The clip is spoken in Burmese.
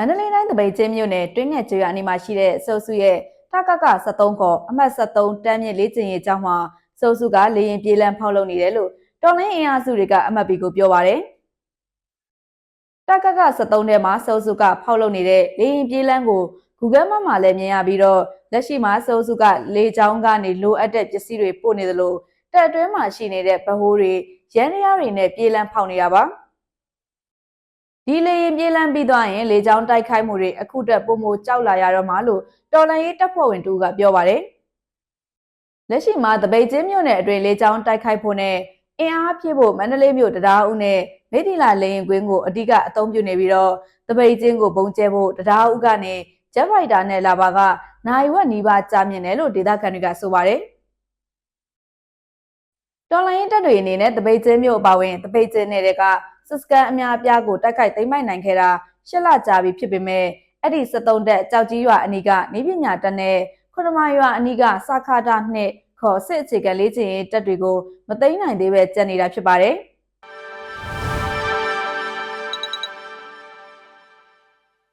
မန္တလေးတိုင်းတပိတ်ချင်းမြို့နယ်တွင်းငယ်ကျွော်အနီးမှာရှိတဲ့စုပ်စုရဲ့ထကက73ခေါ်အမှတ်73တန်းမြင့်လေးကျင်ရေးကျောင်းမှာစုပ်စုကလေရင်ပြေးလန်းဖောက်လုပ်နေတယ်လို့တော်လိုင်းအင်အားစုတွေကအမှတ်ပြီးကိုပြောပါတယ်တကက73ထဲမှာစုပ်စုကဖောက်လုပ်နေတဲ့လေရင်ပြေးလန်းကို Google Map မှာလည်းမြင်ရပြီးတော့လက်ရှိမှာစုပ်စုကလေချောင်းကနေလိုအပ်တဲ့ပစ္စည်းတွေပို့နေသလိုတက်အတွင်းမှာရှိနေတဲ့ဗဟိုးတွေရန်ရရတွေနဲ့ပြေးလန်းဖောက်နေတာပါ ဒီလေရင်ပြေးလန်းပြီးသွားရင်လေကြောင်းတိုက်ခိုက်မှုတွေအခုတက်ပုံမကြောက်လာရတော့မှလို့တော်လန်ရေးတပ်ဖွဲ့ဝင်တူကပြောပါတယ်။လက်ရှိမှာတပိတ်ချင်းမြို့နယ်အတွင်းလေကြောင်းတိုက်ခိုက်ဖို့နဲ့အင်အားဖြည့်ဖို့မန္တလေးမြို့တရားဦးနဲ့မိထီလာလေရင်ကွင်းကိုအဓိကအသုံးပြုနေပြီးတော့တပိတ်ချင်းကိုပုံကျဲဖို့တရားဦးကနေဂျက်ဖိုက်တာနဲ့လာပါကနိုင်ဝက်နီးပါးကြာမြင့်တယ်လို့ဒေသခံတွေကဆိုပါတယ်။ တော်လိုင်းတပ်တွေအနေနဲ့တပိတ်ကျင်းမြို့အပါအဝင်တပိတ်ကျင်းနယ်တွေကစစ်စကန်အများအပြားကိုတိုက်ခိုက်သိမ်းပိုက်နိုင်ခဲ့တာရှစ်လကြာပြီဖြစ်ပေမဲ့အဲ့ဒီ73တက်ကြောက်ကြီးရွာအနီးကနေပညာတက်နဲ့ခွရမရွာအနီးကစခါတာနှစ်ခေါ်စစ်အခြေခံလေးချင်ရေးတပ်တွေကိုမသိမ်းနိုင်သေးပဲကြံနေတာဖြစ်ပါတယ်။